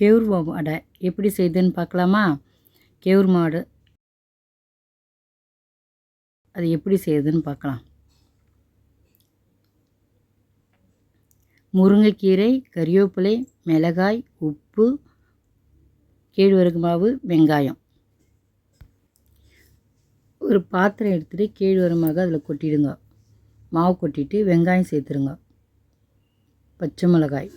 கேவுர் அடை எப்படி செய்யுதுன்னு பார்க்கலாமா? கேவுர் மாடு. அது எப்படி செய்யுதுன்னு பார்க்கலாம். முருங்கைக்கீரை கறிவேப்பிலை மிளகாய் உப்பு கேழ்வரகு மாவு வெங்காயம். ஒரு பாத்திரம் எடுத்துகிட்டு கேழ்வரமாக அதில் கொட்டிடுங்க. மாவு கொட்டிட்டு வெங்காயம் சேர்த்துருங்க பச்சை மிளகாய்.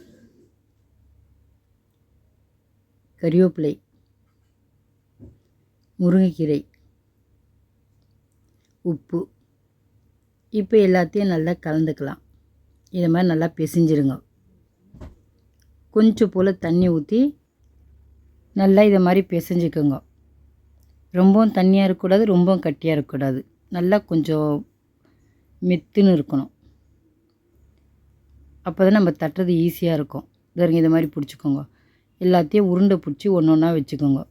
கறிவேப்பிலை முருங்கைக்கீரை உப்பு இப்போ எல்லாத்தையும் நல்லா கலந்துக்கலாம். இதை மாதிரி நல்லா பிசைஞ்சிருங்க. கொஞ்சம் போல் தண்ணி ஊற்றி நல்லா இதை மாதிரி பிசைஞ்சுக்கோங்க. ரொம்பவும் தண்ணியாக இருக்கக்கூடாது ரொம்பவும் கட்டியாக இருக்கக்கூடாது. நல்லா கொஞ்சம் மெத்துன்னு இருக்கணும். அப்போ தான் நம்ம தட்டுறது ஈஸியாக இருக்கும். இதற்கு இதை மாதிரி பிடிச்சிக்கோங்க. எல்லாத்தையும் உருண்டை பிடிச்சி ஒன்று ஒன்றா வச்சுக்கோங்க.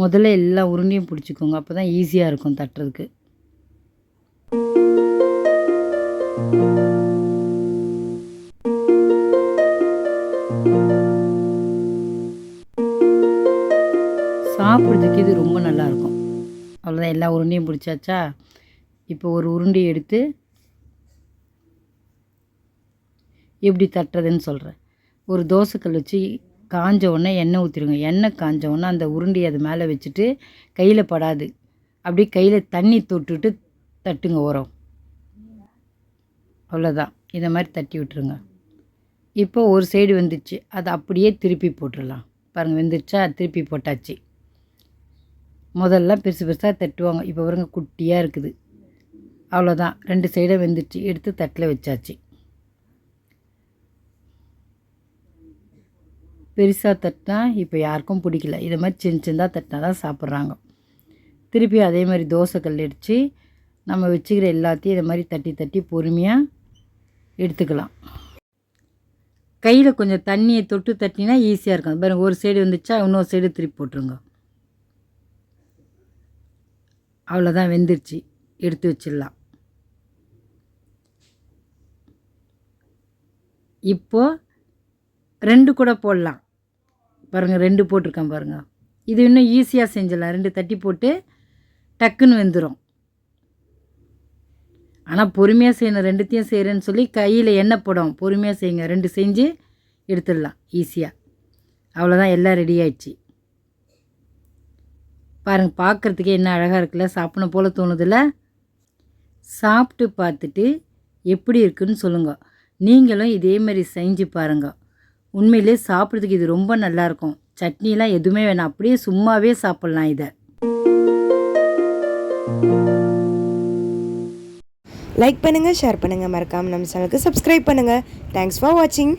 முதல்ல எல்லா உருண்டையும் பிடிச்சிக்கோங்க. அப்போ தான் ஈஸியாக இருக்கும் தட்டுறதுக்கு. சாப்பிட்றதுக்கு இது ரொம்ப நல்லாயிருக்கும் அவ்வளோதான் எல்லா உருண்டையும் பிடிச்சாச்சா? இப்போ ஒரு உருண்டையை எடுத்து எப்படி தட்டுறதுன்னு சொல்கிறேன் ஒரு தோசைக்கல் வச்சு காஞ்ச உடனே எண்ணெய் ஊற்றிடுங்க எண்ணெய் காஞ்ச உடனே அந்த உருண்டி அது மேலே வச்சுட்டு கையில் படாது. அப்படியே கையில் தண்ணி தொட்டுட்டு தட்டுங்க உரம் அவ்வளோதான் இதை மாதிரி தட்டி விட்டுருங்க. இப்போ ஒரு சைடு வந்துச்சு. அதை அப்படியே திருப்பி போட்டுடலாம். பாருங்கள் வெந்துருச்சா? திருப்பி போட்டாச்சு. முதல்ல பெருசு பெருசாக தட்டுவாங்க. இப்போ பாருங்க குட்டியாக இருக்குது. அவ்வளோதான் ரெண்டு சைடும் வெந்துச்சு எடுத்து தட்டில் வச்சாச்சு. பெருசாக தட்டினா இப்போ யாருக்கும் பிடிக்கல. இதை மாதிரி சின்ன சின்னதாக தட்டினா தான் சாப்பிட்றாங்க. திருப்பி அதே மாதிரி தோசைக்கல் அடித்து நம்ம வச்சுக்கிற எல்லாத்தையும் இதை மாதிரி தட்டி தட்டி பொறுமையாக எடுத்துக்கலாம். கையில் கொஞ்சம் தண்ணியை தொட்டு தட்டினா ஈஸியாக இருக்கும். பாருங்கள் ஒரு சைடு வந்துச்சா இன்னொரு சைடு திருப்பி போட்டுருங்க. அவ்வளோதான் வெந்துருச்சு. எடுத்து வச்சிடலாம். இப்போது ரெண்டு கூட போடலாம். பாருங்கள் ரெண்டு போட்டிருக்கேன் பாருங்கள் இது இன்னும் ஈஸியாக செஞ்சிடலாம் ரெண்டு தட்டி போட்டு டக்குன்னு வெந்துடும் ஆனால் பொறுமையாக செய்யணும். ரெண்டுத்தையும் செய்கிறேன்னு சொல்லி கையில் எண்ணெய் போடும் பொறுமையாக செய்யுங்க. ரெண்டு செஞ்சு எடுத்துடலாம். ஈஸியாக அவ்வளோதான் எல்லாம் ரெடி ஆயிடுச்சு. பாருங்கள் பார்க்குறதுக்கே என்ன அழகாக இருக்குல்ல. சாப்பிடணும் போல் தோணுதில்ல. சாப்பிட்டு பார்த்துட்டு எப்படி இருக்குன்னு சொல்லுங்கள் நீங்களும் இதே மாதிரி செஞ்சு பாருங்கள் உண்மையிலே சாப்பிட்றதுக்கு இது ரொம்ப நல்லாயிருக்கும். சட்னிலாம் எதுவுமே வேணாம். அப்படியே சும்மாவே சாப்பிட்லாம் இதை. லைக் பண்ணுங்கள் ஷேர் பண்ணுங்கள் மறக்காமல் நம்ம சேனலுக்கு சப்ஸ்கிரைப் பண்ணுங்கள் தேங்க்ஸ் ஃபார் வாட்சிங்